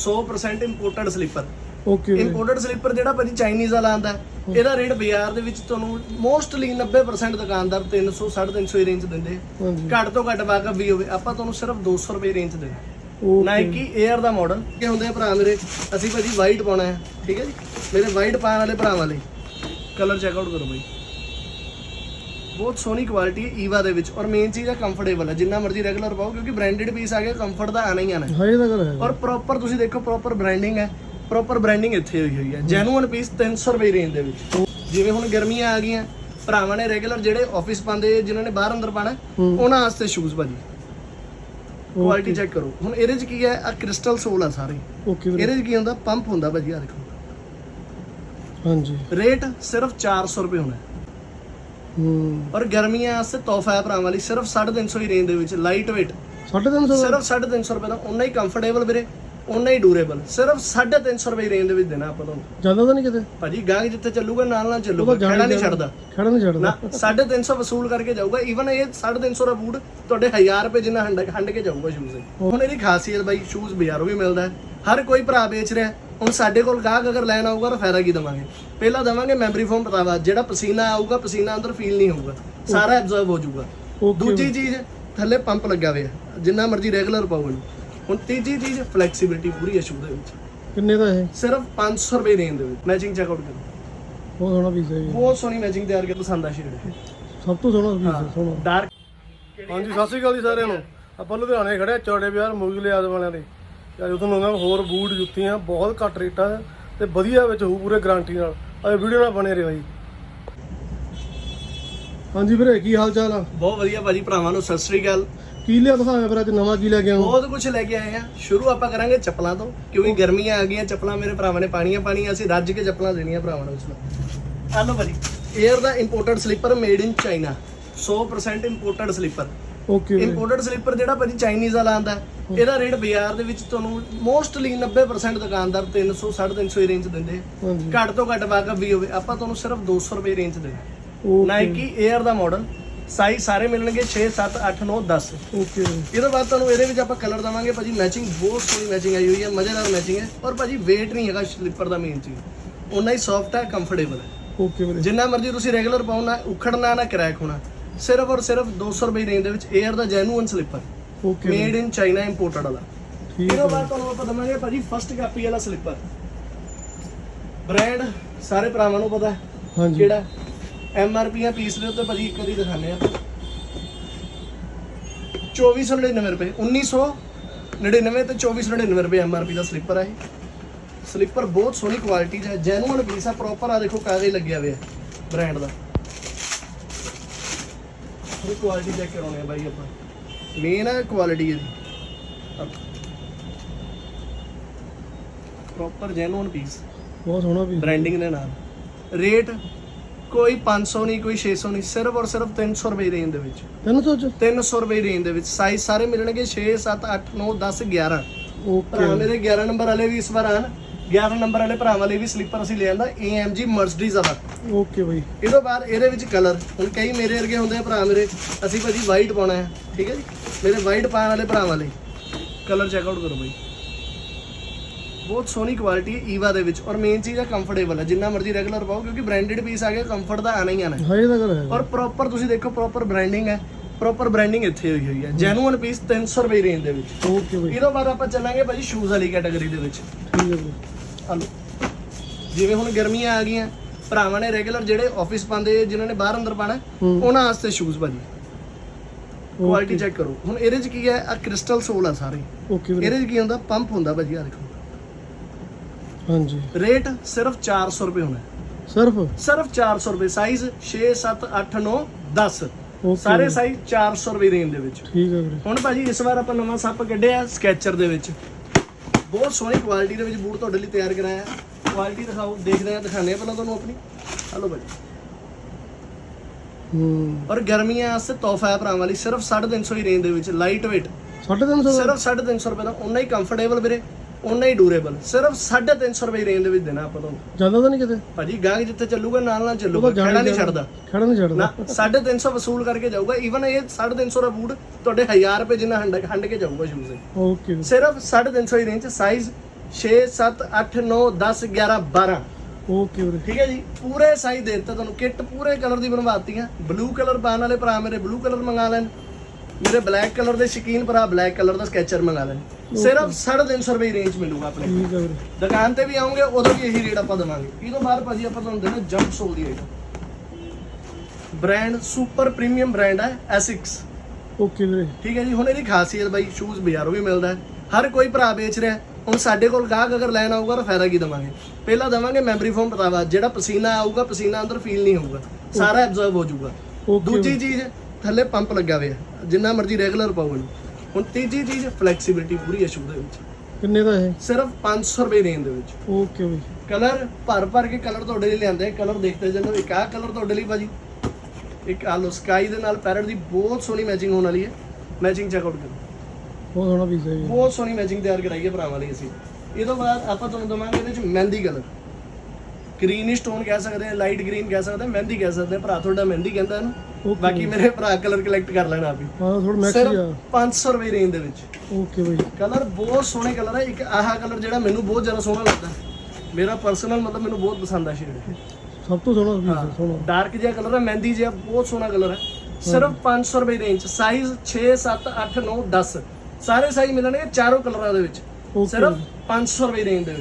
100% imported slipper okay imported slipper ਜਿਹੜਾ ਭਾਜੀ Chinese ਵਾਲਾ ਆਂਦਾ ਇਹਦਾ ਰੇਟ ਬਾਜ਼ਾਰ ਦੇ ਵਿੱਚ ਤੁਹਾਨੂੰ ਮੋਸਟਲੀ 90% ਦੁਕਾਨਦਾਰ 300 350 ਹੀ ਰੇਂਜ ਦਿੰਦੇ। ਘੱਟ ਤੋਂ ਘੱਟ ਵਾਕਫ ਵੀ ਹੋਵੇ ਆਪਾਂ ਤੁਹਾਨੂੰ ਸਿਰਫ 200 ਰੁਪਏ ਰੇਂਜ ਦੇ ਨਾਈਕੀ 에ਅਰ ਦਾ ਮਾਡਲ ਕੀ ਹੁੰਦੇ ਆ ਭਰਾ ਮੇਰੇ ਅਸੀਂ ਭਾਜੀ ਵਾਈਟ ਪਾਉਣਾ ਹੈ ਠੀਕ ਹੈ ਜੀ? ਮੇਰੇ ਵਾਈਟ ਪਾਉਣ ਵਾਲੇ ਭਰਾਵਾਂ ਲਈ। ਕਲਰ ਚੈੱਕ ਆਊਟ ਕਰੋ ਬਾਈ ਬਹੁਤ ਸੋਹਣੀ ਕੁਆਲਿਟੀ ਹੈ ਈਵਾ ਦੇ ਵਿੱਚ ਔਰ ਮੇਨ ਚੀਜ਼ ਹੈ ਕੰਫਰਟੇਬਲ ਹੈ ਜਿੰਨਾ ਮਰਜ਼ੀ ਰੈਗੂਲਰ ਪਾਓ ਕਿਉਂਕਿ ਬ੍ਰਾਂਡਡ ਪੀਸ ਆ ਗਿਆ ਕੰਫਰਟ ਦਾ ਆਣਾ ਹੀ ਆਣਾ ਹੈ। ਹਾਂ ਇਹ ਤਾਂ ਗੱਲ ਹੈ ਔਰ ਪ੍ਰੋਪਰ ਤੁਸੀਂ ਦੇਖੋ ਪ੍ਰੋਪਰ ਬ੍ਰਾਂਡਿੰਗ ਹੈ ਪ੍ਰੋਪਰ ਬ੍ਰਾਂਡਿੰਗ ਇੱਥੇ ਹੋਈ ਹੋਈ ਹੈ। ਜੈਨੂਅਨ ਪੀਸ 300 ਰੁਪਏ ਰੇਂਜ ਦੇ ਵਿੱਚ। ਜਿਵੇਂ ਹੁਣ ਗਰਮੀਆਂ ਆ ਗਈਆਂ ਭਰਾਵਾਂ ਨੇ ਰੈਗੂਲਰ ਜਿਹੜੇ ਆਫਿਸ ਪਾਉਂਦੇ ਜਿਨ੍ਹਾਂ ਨੇ ਬਾਹਰ ਅੰਦਰ ਪਾਣਾ। ਉਹਨਾਂ ਵਾਸਤੇ ਸ਼ੂਜ਼ ਭਾਜੀ। ਕੁਆਲਿਟੀ ਚੈੱਕ ਕਰੋ। ਹੁਣ ਇਹਦੇ 'ਚ ਕੀ ਹੈ ਆ ਕ੍ਰਿਸਟਲ ਸੋਲ ਆ ਸਾਰੇ। ਓਕੇ ਇਹਦੇ 'ਚ ਕੀ ਹੁੰਦਾ? ਪੰਪ ਹੁੰਦਾ ਭਾਜੀ ਆ ਦੇਖੋ। ਹਾਂਜੀ। ਰੇਟ ਸਿਰਫ 400 ਰੁਪਏ ਹੋਣਾ ਔਰ ਗਰਮੀਆਂ ਵਾਸਤੇ ਤੋਹਫਾ ਹੈ ਭਰਾਵਾਂ ਲਈ ਸਿਰਫ 350 ਹੀ ਰੇਂਜ ਦੇ ਵਿੱਚ ਲਾਈਟ weight 350 ਦਾ ਸਿਰਫ 350 ਰੁਪਏ ਦਾ ਉਨਾ ਹੀ ਕੰਫਰਟੇਬਲ ਵੀਰੇ ਉਨਾ ਹੀ ਡਿਊਰੇਬਲ ਸਿਰਫ 350 ਰੁਪਏ ਰੇਂਜ ਦੇ ਵਿੱਚ ਦੇਣਾ ਆਪਾਂ ਤੁਹਾਨੂੰ। ਜਾਂਦਾ ਤਾਂ ਨਹੀਂ ਕਿਤੇ? ਭਾਜੀ ਗਾਂਗ ਜਿੱਥੇ ਚੱਲੂਗਾ ਨਾਲ ਨਾਲ ਚੱਲੂਗਾ ਖੜਾ ਨਹੀਂ ਛੱਡਦਾ। ਖੜਾ ਨਹੀਂ ਨਾ ਛੱਡਦਾ 350 ਵਸੂਲ ਕਰਕੇ ਜਾਊਗਾ ਈਵਨ ਇਹ 350 ਦਾ ਬੂਟ ਤੁਹਾਡੇ 1000 ਰੁਪਏ ਜਿੰਨਾ ਹੰਡ ਹੰਡ ਕੇ ਜਾਊਗਾ ਸ਼ੂਜ਼ ਹੁਣ ਇਹਦੀ ਖਾਸੀਅਤ ਬਾਈ ਸ਼ੂਜ਼ ਬਾਜ਼ਾਰੋਂ ਵੀ ਮਿਲਦਾ ਹੈ। ਹਰ ਕੋਈ ਭਰਾ ਵੇਚ ਰਿਹਾ। ਹੁਣ ਸਾਡੇ ਕੋਲ ਗਾਹਕ ਅਗਰ ਲੈਣ ਆਊਗਾ ਤਾਂ ਫਾਇਦਾ ਕੀ ਦਵਾਂਗੇ? ਪਹਿਲਾਂ ਦਵਾਂਗੇ ਮੈਮਰੀ ਫੋਮ ਪਤਾਵਾ ਜਿਹੜਾ ਪਸੀਨਾ ਆਊਗਾ ਪਸੀਨਾ ਅੰਦਰ ਫੀਲ ਨਹੀਂ ਹੋਊਗਾ। ਸਾਰਾ ਐਬਜ਼ਰਵ ਹੋ ਜਾਊਗਾ। ਦੂਜੀ ਚੀਜ਼ ਥੱਲੇ ਪੰਪ ਲੱਗਾ ਹੋਇਆ ਜਿੰਨਾ ਮਰਜ਼ੀ ਰੈਗੂਲਰ ਪਾਓ ਹੁਣ ਤੀਜੀ ਚੀਜ਼ ਫਲੈਕਸੀਬਿਲਿਟੀ ਪੂਰੀ ਹੈ ਸ਼ੂ ਦੇ ਵਿੱਚ। ਕਿੰਨੇ ਦਾ ਇਹ? ਸਿਰਫ 500 ਰੁਪਏ ਰੇਂਜ ਦੇ ਵਿੱਚ। ਮੈਚਿੰਗ ਚੈੱਕ ਆਊਟ ਕਰੋ। ਬਹੁਤ ਸੋਹਣਾ ਪੀਸ ਹੈ ਜੀ ਬਹੁਤ ਸੋਹਣੀ ਮੈਚਿੰਗ ਤਿਆਰ ਕਰ ਪਸੰਦ ਆ ਸ਼ੇਡ ਸਭ ਤੋਂ ਸੋਹਣਾ ਪੀਸ ਹੈ ਸੋਹਣਾ। ਡਾਰਕ ਹਾਂਜੀ ਸਤਿ ਸ਼੍ਰੀ ਅਕਾਲ ਜੀ ਸਾਰਿਆਂ ਨੂੰ। ਆਪਾਂ ਲੁਧਿਆਣੇ ਖੜੇ ਚੌੜੇ ਬਾਜ਼ਾਰ ਮੁਗਲੇ ਆਦਮ ਵਾਲਿਆਂ ਦੇ। ਯਾਰ ਤੁਹਾਨੂੰ ਉਹਨਾਂ ਹੋਰ ਬੂਟ ਜੁੱਤੀਆਂ ਬਹੁਤ ਘੱਟ ਰੇਟਾਂ ਤੇ ਵਧੀਆ ਵਿੱਚ ਹੋਊ ਪੂਰੇ ਗਾਰੰਟੀ ਨਾਲ। ਆ ਵੀਡੀਓ ਨਾਲ ਬਣੇ ਰਹੋ ਜੀ। ਹਾਂਜੀ ਵੀਰੇ ਕੀ ਹਾਲ ਚਾਲ ਆ? ਬਹੁਤ ਵਧੀਆ ਭਾਜੀ ਭਰਾਵਾਂ ਨੂੰ ਸਤਿ ਸ੍ਰੀ ਅਕਾਲ। ਕੀ ਲਿਆ ਦਿਖਾਇਆ ਫਿਰ ਅੱਜ ਨਵਾਂ ਕੀ ਲੈ ਕੇ ਆਉਂ ਬਹੁਤ ਕੁਝ ਲੈ ਕੇ ਆਏ ਆ। ਸ਼ੁਰੂ ਆਪਾਂ ਕਰਾਂਗੇ ਚੱਪਲਾਂ ਤੋਂ ਕਿਉਂਕਿ ਗਰਮੀਆਂ ਆ ਗਈਆਂ ਚੱਪਲਾਂ ਮੇਰੇ ਭਰਾਵਾਂ ਨੇ ਪਾਣੀਆਂ ਪਾਣੀਆਂ ਅਸੀਂ ਰੱਜ ਕੇ ਚੱਪਲਾਂ ਦੇਣੀਆਂ ਭਰਾਵਾਂ ਨੂੰ ਉਸ ਨੂੰ ਆ ਲਓ ਭਾਜੀ air the imported slipper made in China 100% imported slipper okay imported slipper ਜਿਹੜਾ ਭਾਜੀ ਚਾਈਨੀਜ਼ ਵਾਲਾ ਆਂਦਾ ਇਹਦਾ ਰੇਟ ਬਾਜ਼ਾਰ ਦੇ ਵਿੱਚ ਤੁਹਾਨੂੰ ਮੋਸਟਲੀ 90% ਦੁਕਾਨਦਾਰ 300 350 ਹੀ ਰੇਂਜ ਦਿੰਦੇ। ਆ। ਹਾਂਜੀ। ਘੱਟ ਤੋਂ ਘੱਟ ਵਾਕਫ ਵੀ ਹੋਵੇ ਆਪਾਂ ਤੁਹਾਨੂੰ ਸਿਰਫ 200 ਰੁਪਏ ਰੇਂਜ ਦੇ ਓਕੇ ਨਾਈਕੀ 에ਅਰ ਦਾ ਮਾਡਲ ਸਾਈਜ਼ ਸਾਰੇ ਮਿਲਣਗੇ 6 7 8 9 10 ਓਕੇ ਵੀਰੇ ਇਹਦੇ ਬਾਅਦ ਤੁਹਾਨੂੰ ਇਹਦੇ ਵਿੱਚ ਆਪਾਂ ਕਲਰ ਦਵਾਂਗੇ ਭਾਜੀ ਮੈਚਿੰਗ ਬਹੁਤ ਸੋਹਣੀ ਮੈਚਿੰਗ ਆਈ ਹੋਈ ਹੈ ਮਜ਼ੇਦਾਰ ਮੈਚਿੰਗ ਹੈ ਔਰ ਭਾਜੀ weight ਨਹੀਂ ਹੈਗਾ ਸਲੀਪਰ ਦਾ ਮੇਨ ਚੀਜ਼। ਉਨਾ ਹੀ ਸੌਫਟ ਹੈ ਕੰਫਰਟੇਬਲ ਹੈ। ਓਕੇ ਵੀਰੇ। ਜਿੰਨਾ ਮਰਜ਼ੀ ਤੁਸੀਂ ਰੈਗੂਲਰ ਪਾਉਣਾ ਉਖੜਨਾ ਨਾ ਕ੍ਰੈਕ ਹੋਣਾ। ਸਿਰਫ ਔਰ ਸਿਰਫ 200 ਰੁਪਏ ਰੇਂਜ ਦੇ ਵਿੱਚ air the genuine slipper okay made in China imported ਵਾਲਾ ਠੀਕ ਇਹਦੇ ਬਾਅਦ ਤੁਹਾਨੂੰ ਆਪਾਂ ਦਵਾਂਗੇ ਭਾਜੀ ਫਸਟ ਕਾਪੀ ਵਾਲਾ ਸਲੀਪਰ ਬ੍ਰਾਂਡ ਸਾਰੇ ਭਰਾਵਾਂ ਨੂੰ ਪਤਾ ਹੈ ਹਾਂਜੀ. ਕਿਹੜਾ ਐਮ ਆਰ ਪੀ ਆ ਪੀਸ ਦੇ ਉੱਤੇ ਭਾਜੀ ਇੱਕ ਵਾਰੀ ਦਿਖਾਣੇ ਆ 2499 ਰੁਪਏ 1999 ਤੇ 2499 ਰੁਪਏ ਐਮ ਆਰ ਪੀ ਦਾ ਸਲੀਪਰ ਆ ਇਹ ਸਲੀਪਰ ਬਹੁਤ ਸੋਹਣੀ ਕੁਆਲਿਟੀ ਦਾ ਜੈਨੂਅਨ ਪੀਸ ਆ ਪ੍ਰੋਪਰ ਆ ਦੇਖੋ ਕਾਗਜ਼ ਲੱਗਿਆ ਹੋਇਆ ਬ੍ਰਾਂਡ ਦਾ ਇਹ ਕੁਆਲਿਟੀ ਚੈੱਕ ਕਰਾਉਣੇ ਆ ਬਾਈ ਆਪਾਂ ਮੇਨ ਹੈ ਕੁਆਲਿਟੀ ਇਹਦੀ ਪ੍ਰੋਪਰ ਜੈਨੂਅਨ ਪੀਸ ਬਹੁਤ ਸੋਹਣਾ ਪੀਸ ਬ੍ਰਾਂਡਿੰਗ ਦੇ ਨਾਲ। ਰੇਟ ਕੋਈ 500 ਨਹੀਂ ਕੋਈ 600 ਨਹੀਂ ਸਿਰਫ ਔਰ ਸਿਰਫ 300 ਰੁਪਏ ਰੇਂਜ ਦੇ ਵਿੱਚ। 300 ਚ? 300 ਰੁਪਏ ਰੇਂਜ ਦੇ ਵਿੱਚ। ਸਾਈਜ਼ ਸਾਰੇ ਮਿਲਣਗੇ 6 7 8 9 10 11 ਓਕੇ ਭਰਾ ਮੇਰੇ 11 ਨੰਬਰ ਵਾਲੇ ਵੀ ਇਸ ਵਾਰ ਆਣ 11 ਨੰਬਰ ਵਾਲੇ ਭਰਾਵਾਂ ਲਈ ਵੀ ਸਲੀਪਰ ਅਸੀਂ ਲੈ ਆਂਦਾ। AMG ਮਰਸਡੀਜ਼ ਵਾਲਾ ਓਕੇ ਬਾਈ। ਇਹ ਤੋਂ ਬਾਅਦ ਇਹਦੇ ਵਿੱਚ ਕਲਰ ਹੁਣ ਕਈ ਮੇਰੇ ਵਰਗੇ ਹੁੰਦੇ ਆ ਭਰਾ ਮੇਰੇ। ਅਸੀਂ ਭਾਜੀ ਵਾਈਟ ਪਾਉਣਾ ਹੈ। ਠੀਕ ਹੈ ਜੀ? ਮੇਰੇ ਵਾਈਟ ਪਾਉਣ ਵਾਲੇ ਭਰਾਵਾਂ ਲਈ। ਕਲਰ ਚੈੱਕ ਆਊਟ ਕਰੋ ਬਾਈ। ਬਹੁਤ ਸੋਹਣੀ ਕੁਆਲਿਟੀ ਹੈ ਈਵਾ ਦੇ ਵਿੱਚ ਔਰ ਮੇਨ ਚੀਜ਼ ਹੈ ਕੰਫਰਟੇਬਲ ਹੈ। ਜਿੰਨਾ ਮਰਜ਼ੀ ਰੈਗੂਲਰ ਪਾਓ ਕਿਉਂਕਿ ਬ੍ਰਾਂਡਡ ਪੀਸ ਆ ਗਿਆ ਕੰਫਰਟ ਦਾ ਆਣਾ ਹੀ ਆਣਾ ਹੈ। ਹਾਂ ਇਹ ਤਾਂ ਗੱਲ ਹੈ। ਔਰ ਪ੍ਰੋਪਰ ਤੁਸੀਂ ਦੇਖੋ ਪ੍ਰੋਪਰ ਬ੍ਰਾਂਡਿੰਗ ਹੈ। ਪ੍ਰੋਪਰ ਬ੍ਰਾਂਡਿੰਗ ਇੱਥੇ ਹੋਈ ਹੋਈ ਹੈ। ਜੈਨੂਅਨ ਪੀਸ 300 ਰੁਪਏ ਰੇਂਜ ਦੇ ਵਿੱਚ। ਓਕੇ ਬਾਈ। ਇਹ ਤੋਂ ਬਾਅਦ ਆਪਾਂ ਚੱਲਾਂਗੇ ਭਾਜੀ ਸ਼ੂਜ਼ ਵਾਲੀ ਕੈਟਾਗਰੀ ਦੇ ਵਿੱਚ। ਠੀਕ ਹੈ ਵੀਰੇ ਹਲੋ। ਜਿਵੇਂ ਹੁਣ ਗਰਮੀਆਂ ਆ ਗਈਆਂ ਭਰਾਵਾਂ ਨੇ ਰੈਗੂਲਰ ਜਿਹੜੇ ਆਫਿਸ ਪਾਉਂਦੇ ਜਿਨ੍ਹਾਂ ਨੇ ਬਾਹਰ ਅੰਦਰ ਪਾਣਾ। ਉਹਨਾਂ ਵਾਸਤੇ ਸ਼ੂਜ਼ ਭਾਜੀ। ਕੁਆਲਿਟੀ ਚੈੱਕ ਕਰੋ। ਹੁਣ ਇਹਦੇ 'ਚ ਕੀ ਹੈ? ਆ ਕ੍ਰਿਸਟਲ ਸੋਲ ਆ ਸਾਰੇ। ਓਕੇ ਵੀਰੇ। ਇਹਦੇ 'ਚ ਕੀ ਹੁੰਦਾ? ਪੰਪ ਹੁੰਦਾ ਭਾਜੀ ਆ ਦੇਖੋ। ਹਾਂਜੀ। ਰੇਟ ਸਿਰਫ 400 ਰੁਪਏ ਹੋਣਾ। ਹੈ। ਸਿਰਫ ਸਿਰਫ 400 ਰੁਪਏ ਸਾਈਜ਼ 6 7 8 9 10 ਓਕੇ ਸਾਰੇ ਸਾਈਜ਼ 400 ਰੁਪਏ ਰੇਂਜ ਦੇ ਵਿੱਚ। ਠੀਕ ਹੈ ਵੀਰੇ। ਹੁਣ ਭਾਜੀ ਇਸ ਵਾਰ ਆਪਾਂ ਨਵਾਂ ਸੱਪ ਕੱਢਿਆ ਸਕੈਚਰ ਦੇ ਵਿੱਚ। ਬਹੁਤ ਸੋਹਣੀ ਕੁਆਲਿਟੀ ਦੇ ਵਿੱਚ ਬੂਟ ਤੁਹਾਡੇ ਲਈ ਤਿਆਰ ਕਰਾਇਆ। ਕੁਆਲਿਟੀ ਦਿਖਾਓ ਦੇਖਦੇ ਆ ਦਿਖਾਣੇ ਆ ਪਹਿਲਾਂ ਤੁਹਾਨੂੰ ਆਪਣੀ। ਹਲੋ ਭਾਜੀ। ਔਰ ਗਰਮੀਆਂ ਵਾਸਤੇ ਤੋਹਫਾ ਹੈ ਭਰਾਵਾਂ ਲਈ ਸਿਰਫ 350 ਹੀ ਰੇਂਜ ਦੇ ਵਿੱਚ ਲਾਈਟ weight 350 ਦਾ ਸਿਰਫ 350 ਰੁਪਏ ਦਾ ਉਨਾ ਹੀ ਕੰਫਰਟੇਬਲ ਵੀਰੇ ਉਨਾ ਹੀ ਡਿਊਰੇਬਲ ਸਿਰਫ 350 ਰੁਪਏ ਰੇਂਜ ਦੇ ਵਿੱਚ ਦੇਣਾ ਆਪਾਂ ਤੁਹਾਨੂੰ। ਜਾਂਦਾ ਤਾਂ ਨਹੀਂ ਕਿਤੇ? ਭਾਜੀ ਗਾਹਕ ਜਿੱਥੇ ਚੱਲੂਗਾ ਨਾਲ ਨਾਲ ਚੱਲੂਗਾ ਖੜਾ ਨਹੀਂ ਛੱਡਦਾ। ਖੜਾ ਨਹੀਂ ਛੱਡਦਾ। 350 ਵਸੂਲ ਕਰਕੇ ਜਾਊਗਾ ਈਵਨ ਇਹ 350 ਦਾ ਬੂਟ ਤੁਹਾਡੇ 1000 ਰੁਪਏ ਜਿੰਨਾ ਹੰਡ ਹੰਡ ਕੇ ਜਾਊਗਾ ਸ਼ੂਜ਼ ਓਕੇ। ਸਿਰਫ 350 ਹੀ ਰੇਂਜ ਸਾਈਜ਼ 6 7 8 9 10 11 12 ਓਕੇ ਵੀਰੇ ਠੀਕ ਹੈ ਜੀ ਪੂਰੇ ਸਾਈਜ਼ ਦੇ ਦਿੱਤਾ ਤੁਹਾਨੂੰ ਕਿੱਟ ਪੂਰੇ ਕਲਰ ਦੀ ਬਣਵਾਤੀਆਂ। ਬਲੂ ਕਲਰ ਪਾਉਣ ਵਾਲੇ ਭਰਾ ਮੇਰੇ ਬਲੂ ਕਲਰ ਮੰਗਾ ਲੈਣ। ਮੇਰੇ ਬਲੈਕ ਕਲਰ ਦੇ ਸ਼ੌਕੀਨ ਭਰਾ ਬਲੈਕ ਕਲਰ ਦਾ ਸਕੈਚਰ ਮੰਗਾ ਲੈਣ। ਸਿਰਫ 350 ਰੁਪਏ ਰੇਂਜ ਮਿਲੂਗਾ ਆਪਣੇ। ਠੀਕ ਹੈ ਵੀਰੇ। ਦੁਕਾਨ ਤੇ ਵੀ ਆਉਂਗੇ ਉਦੋਂ ਵੀ ਇਹੀ ਰੇਟ ਆਪਾਂ ਦਵਾਂਗੇ। ਇਹ ਤੋਂ ਬਾਅਦ ਭਾਜੀ ਆਪਾਂ ਤੁਹਾਨੂੰ ਦੇਣਾ ਜੰਪ ਸੋਲ ਦੀ item brand super premium brand ਹੈ ਐਸਿਕਸ ਓਕੇ ਵੀਰੇ। ਠੀਕ ਹੈ ਜੀ ਹੁਣ ਇਹਦੀ ਖਾਸੀਅਤ ਬਾਈ ਸ਼ੂਜ਼ ਬਾਜ਼ਾਰੋਂ ਵੀ ਮਿਲਦਾ ਹੈ। ਹਰ ਕੋਈ ਭਰਾ ਵੇਚ ਰਿਹਾ। ਹੁਣ ਸਾਡੇ ਕੋਲ ਗਾਹਕ ਅਗਰ ਲੈਣ ਆਊਗਾ ਤਾਂ ਫਾਇਦਾ ਕੀ ਦਵਾਂਗੇ? ਪਹਿਲਾਂ ਦਵਾਂਗੇ ਮੈਮਰੀ ਫੋਮ ਪਤਾਵਾ। ਜਿਹੜਾ ਪਸੀਨਾ ਆਊਗਾ ਪਸੀਨਾ ਅੰਦਰ ਫੀਲ ਨਹੀਂ ਹੋਊਗਾ। ਸਾਰਾ ਐਬਜ਼ਰਵ ਹੋ ਜਾਊਗਾ। ਦੂਜੀ ਚੀਜ਼ ਥੱਲੇ ਪੰਪ ਲੱਗਾ ਹੋਇਆ। ਜਿੰਨਾ ਮਰਜ਼ੀ ਰੈਗੂਲਰ ਪਾਓ ਇਹਨੂੰ। ਹੁਣ ਤੀਜੀ ਚੀਜ਼ ਫਲੈਕਸੀਬਿਲਿਟੀ ਪੂਰੀ ਹੈ ਸ਼ੂ ਦੇ ਵਿੱਚ। ਕਿੰਨੇ ਦਾ ਇਹ? ਸਿਰਫ 500 ਰੁਪਏ ਰੇਂਜ ਦੇ ਵਿੱਚ। ਓਕੇ ਬਈ ਕਲਰ ਭਰ ਭਰ ਕੇ ਕਲਰ ਤੁਹਾਡੇ ਲਈ ਲਿਆਂਦੇ ਕਲਰ ਦੇਖਦੇ ਜਾਂਦੇ ਇੱਕ ਆਹ ਕਲਰ ਤੁਹਾਡੇ ਲਈ ਭਾਜੀ। ਇੱਕ ਆਹ ਲੋ ਸਕਾਈ ਦੇ ਨਾਲ ਪੈਰਟ ਦੀ ਬਹੁਤ ਸੋਹਣੀ ਮੈਚਿੰਗ ਹੋਣ ਵਾਲੀ ਹੈ। ਮੈਚਿੰਗ ਚੈੱਕ ਆਊਟ ਕਰੋ। ਬਹੁਤ ਸੋਹਣਾ ਪੀਸ ਹੈ ਜੀ। ਬਹੁਤ ਸੋਹਣੀ ਮੈਚਿੰਗ ਤਿਆਰ ਕਰਾਈ ਹੈ ਭਰਾਵਾਂ ਲਈ ਅਸੀਂ। ਇਹ ਤੋਂ ਬਾਅਦ ਆਪਾਂ ਤੁਹਾਨੂੰ ਦਵਾਂਗੇ ਇਹਦੇ ਵਿੱਚ ਮਹਿੰਦੀ ਕਲਰ ਗ੍ਰੀਨ ਸਟੋਨ ਕਹਿ ਸਕਦੇ ਆ ਲਾਈਟ ਗ੍ਰੀਨ ਕਹਿ ਸਕਦੇ ਆ ਮਹਿੰਦੀ ਕਹਿ ਸਕਦੇ ਆ ਭਰਾ ਤੁਹਾਡਾ ਮਹਿੰਦੀ ਕਹਿੰਦਾ ਇਹਨੂੰ ਬਾਕੀ ਮੇਰੇ ਭਰਾ ਕਲਰ ਕਲੈਕਟ ਕਰ ਲੈਣਾ ਆਪੀ। ਹਾਂ ਥੋੜਾ ਮੈਕਸ ਆ। 500 ਰੁਪਏ ਰੇਂਜ ਦੇ ਵਿੱਚ। ਓਕੇ ਬਈ। ਕਲਰ ਬਹੁਤ ਸੋਹਣੇ ਕਲਰ ਹੈ। ਇੱਕ ਆਹ ਕਲਰ ਜਿਹੜਾ ਮੈਨੂੰ ਬਹੁਤ ਜ਼ਿਆਦਾ ਸੋਹਣਾ ਲੱਗਦਾ ਮੇਰਾ ਪਰਸਨਲ ਮਤਲਬ ਮੈਨੂੰ ਬਹੁਤ ਪਸੰਦ ਆ ਸ਼ੇਡ ਸਭ ਤੋਂ ਸੋਹਣਾ ਪੀਸ ਸੋਹਣਾ। ਡਾਰਕ ਜਿਹਾ ਕਲਰ ਹੈ ਮਹਿੰਦੀ ਜਿਹਾ ਬਹੁਤ ਸੋਹਣਾ ਕਲਰ ਹੈ। ਸਿਰਫ 500 ਰੁਪਏ ਰੇਂਜ ਸਾਈਜ਼ 6 7 8 9 10 ਸਾਰੇ ਸਾਈਜ਼ ਮਿਲਣਗੇ ਚਾਰੋਂ ਕਲਰਾਂ ਦੇ ਵਿੱਚ। ਸਿਰਫ 500 ਰੁਪਏ ਰੇਂਜ ਦੇ ਵਿੱਚ।